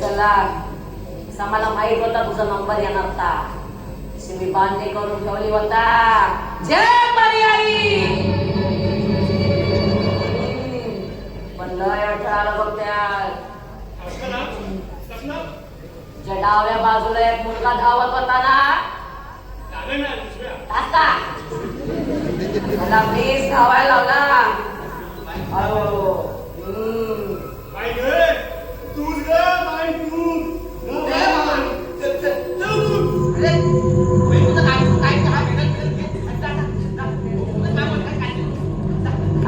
चला असं मला माहीत होता तुझा नंबर येणार होता. मी बांधणी करून ठेवली होता. जय मर्याई पण लय अडथळा बघ त्यात डाव्या बाजूला एक मुलगा धावत होता ना. प्लीज धावायला लावला.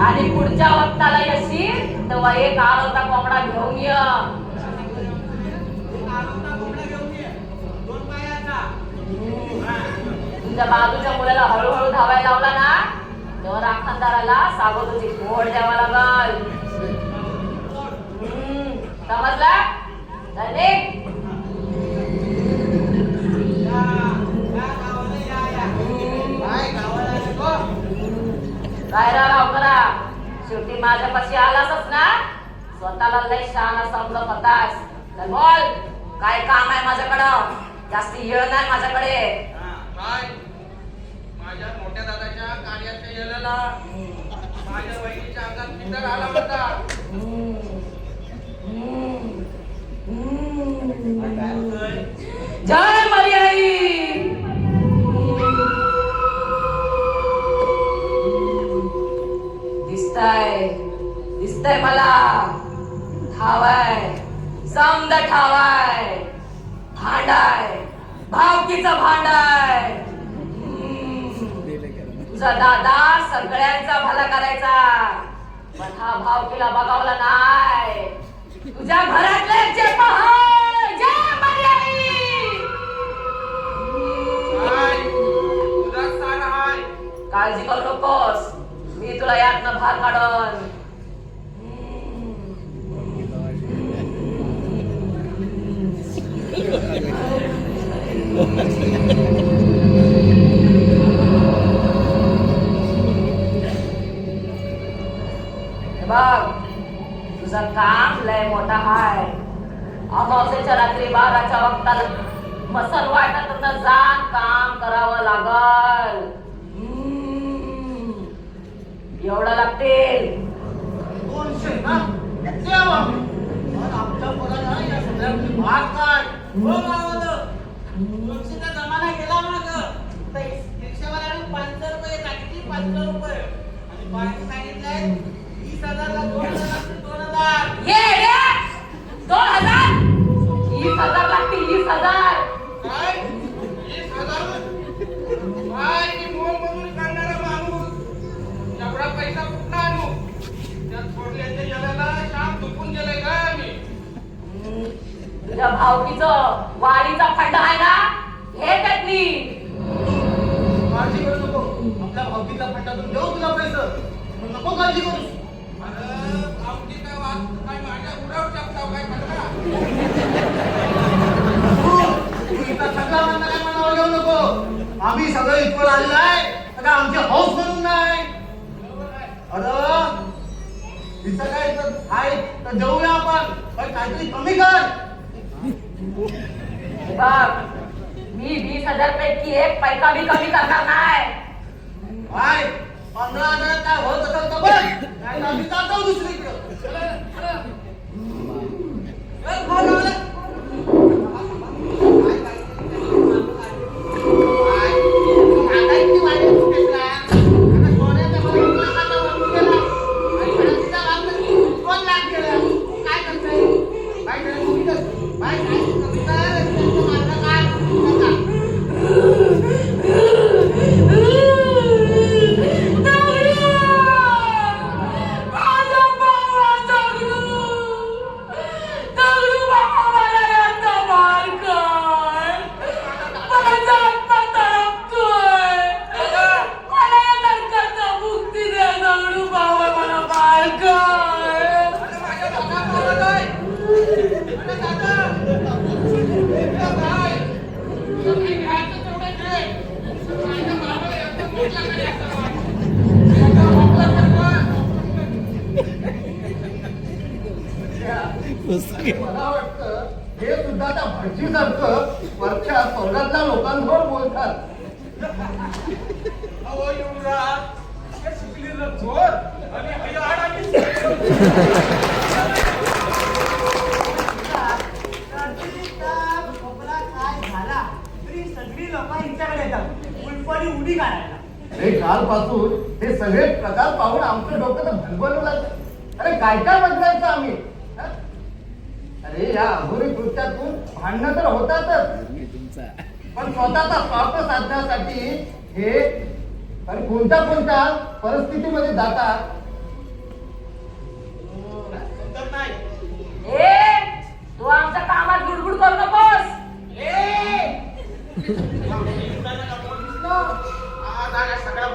आणि पुढच्या वक्ताला येशील तेव्हा एक आरोता कोंबडा घेऊन ये. तुमच्या बाजूच्या मुलाला हळूहळू धावायला लावला ना तेव्हा राखणदाराला सागोदूची फोड द्यावा लागल. समजला? चल काय राव करा? शेवटी माझ्यापाशी आलासच ना? स्वतःला लय शान समजत होतास. तर बोल काय काम आहे माझ्याकडं? जास्ती येळ नाही माझ्याकडे. काय माझ्या मोठ्या दादाच्या कार्याच्या येलेला माझ्या बहिणीच्या अंगात मित्र आला होता हम्म. हम्म. जय मर्याई दिसताय दिसताय मला धावाय समद ठावाय भांडाय भावकीचा भांडाय. तुझा दादा सगळ्यांचा भला करायचा. पण हा भावकीला बघावला नाही. तुझ्या घरातले जे पहाय लय मोठा हाय अमावस्याच्या रात्री बाराच्या वक्ताला मसल वाटत जाण काम करावं लागल. एवढं लागतील दोनशे ना? द्या मग. पण आमच्या पोराला या सगळ्यांची भाग काय? गावालं. दोनशेचा जमाना गेला मागं. तर रिक्षावाल्याने पाचशे रुपये टाकली, पाचशे रुपये. आणि बाईने सांगितलंय, वीस हजारला दोन हजार लागतील, दोन हजार. दोन हजार! वीस हजार लागतील वीस हजार! काय? वीस हजार? काय? मी मोल मजुरी करणारा माणूस. एवढा पैसा कुठं आणू? त्या थोरल्याच्या येलेला शाम दुखून गेलाय काय हम्म. तुझ्या भावकीचं वाडीचा फंड आहे ना? हे त्यातली काळजी करू नको. आपल्या भावकीच्या फंडातून देऊ तुला पैसे. नको काळजी करू अरे भावकी काय वाद काय माझ्या उरावर टाकताव काय करता तू तू इथं सगळा म्हणणं काय मनावर घेऊ नको आम्ही सगळं इथवर आलेलं आहे. तर काय आमची हौस म्हणून नाही अरे इथं काय तर आहे? तर देऊया आपण. पण काहीतरी कमी कर. बघ मी वीस हजार पैकी एक पैसा बी कमी करणार नाही. काय पंधरा हजार काय होत असेल तर बघ. नाही आम्ही जातो दुसरीकडे. चला चला. हे कालपासून हे सगळे प्रकार पाहून आमचं डोकं तर भलबलू लागलं अरे काय काय बदलायचं आम्ही? अरे या अघोरी कृत्यातून भांडणं तर होतातच. पण स्वतःचा स्वार्थ साधण्यासाठी हे आणि कोणत्या कोणत्या परिस्थितीमध्ये जातात समजत नाही ए तू आमच्या कामात गुडगुड करू नकोस आज आल्या सगळ्या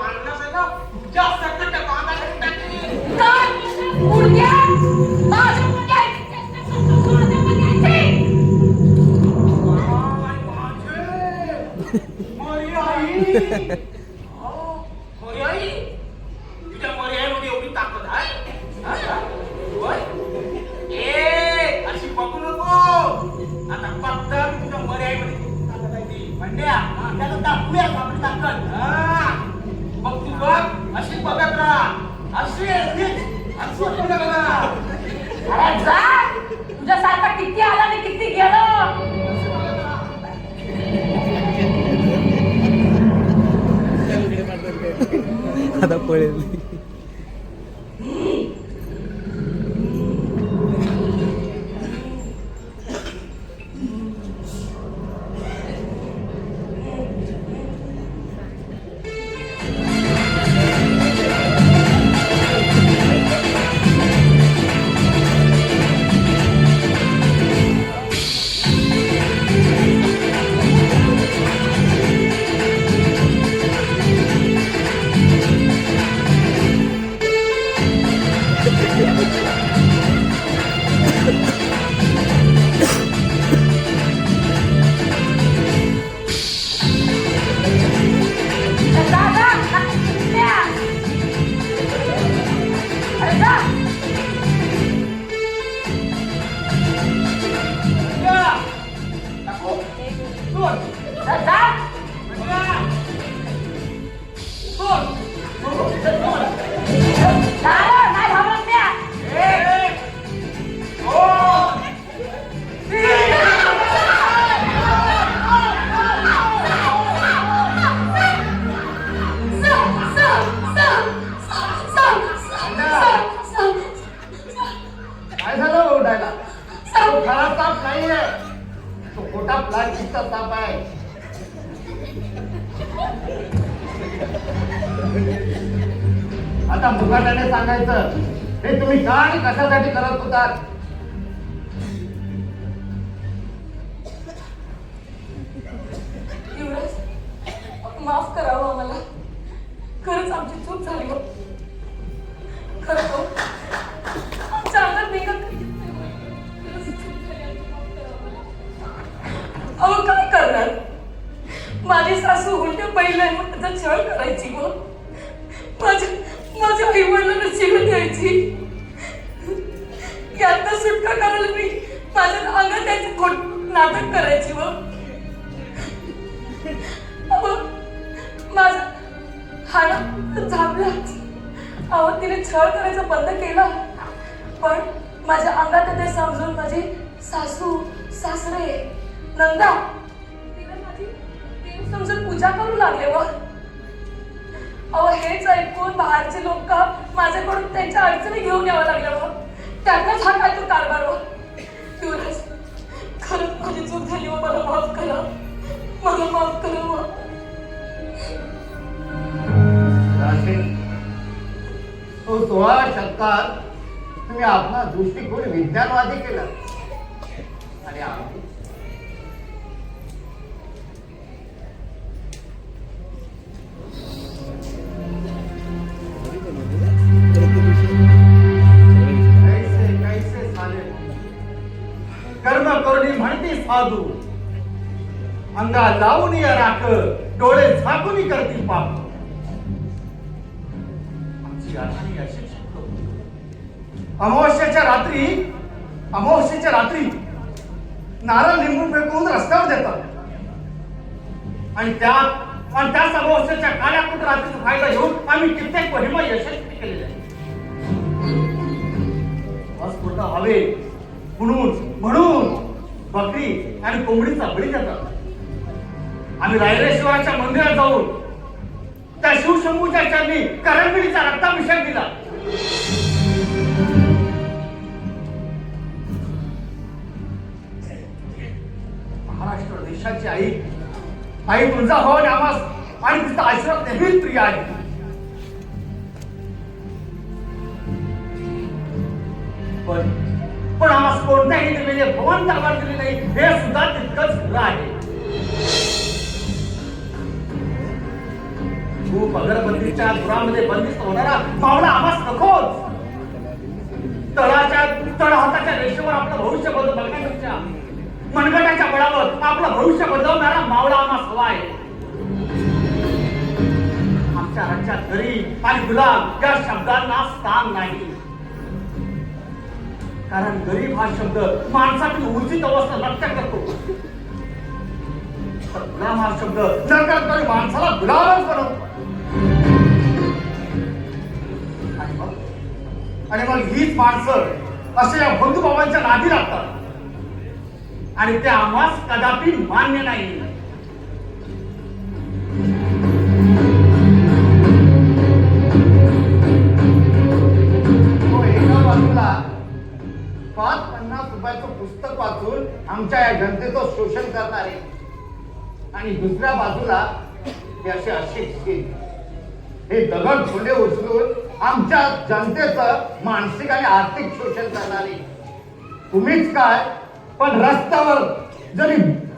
आता पळेल अरे हे का आणि कशासाठी करत होतात? माफ करावं हो. त्याची खोट नाटक करायची मग अहो, माझा हाडं झापला अहो तिने छळ करायचं बंद केलं. पण माझ्या अंगात ते समजून माझी सासू सासरे नंदा तिने माझी देव समजून पूजा करू लागले व. अहो हेच ऐकून बाहेरचे लोक माझ्याकडून त्यांच्या अडचणी घेऊन यावं लागल्या व. त्यातच हा काय तो कारभार माझी चूक झाली व मला माफ करा. मला माफ करा व. तो सोळा शतकात तुम्ही आपला दृष्टिकोन विज्ञानवादी केला. आणि आम्ही कर्म करुणी म्हणती साधू. अंगा लावून या राख डोळे झाकून करतील पाप. आमची आठवणी अशी अमावस्याच्या रात्री अमावस्याच्या रात्री नारळ लिंबू फेकून रस्त्यावर देतात. आणि त्या आणि त्याच अमावस्याच्या काळ्या रात्रीचा फायदा घेऊन आम्ही कित्येक महिमा यशस्वी केलेल्या आहेत. हवे? म्हणून म्हणून बकरी आणि कोंबडीचा बळी जातात. आम्ही रायरेश्वराच्या मंदिरात जाऊन त्या शिवशंभूच्या चरणी करंबिडीचा रक्ताभिषेक दिला. महाराष्ट्र देशाची आई आई तुळजा हो नामास आणि तिचा आशीर्वाद नेहमीच प्रिय आहे. पण पण आम्हाला कोणत्याही दिलेले भवन ताब्यात दिले नाही हे सुद्धा तितकंच खरं आहे. खूप अगरबंदीच्या धुरामध्ये बंदिस्त होणारा मावळा आम्हास नकोच. तळाच्या तळ हाताच्या रेषेवर आपलं भविष्य बदल बघण्यापेक्षा मनगटाच्या बळावर आपलं भविष्य बदलवणारा मावळा आम्हा हवा आहे. आमच्या राज्यात गरीब आणि गुलाम या शब्दांना स्थान नाही. कारण गरीब हा शब्द माणसाची उर्जित अवस्था लक्ष करतो. गुलाम हा शब्द नकळतपणे माणसाला गुलामच बनवतो. आणि मग? आणि मग हीच माणसं असे या बंधुभावांच्या नादी लागतात. आणि ते आम्हास कदापि मान्य नाही. आमच्या या जनतेचं शोषण करणारे. आणि दुसऱ्या बाजूला हे असे अशिक्षित हे दगड फुले उचलून आमच्या जनतेचं मानसिक आणि आर्थिक शोषण करणारे. तुम्हीच काय पण रस्त्यावर जरी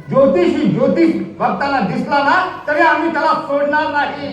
ज्योतिषी ज्योतिष भक्तांना दिसला ना तरी आम्ही त्याला सोडणार नाही.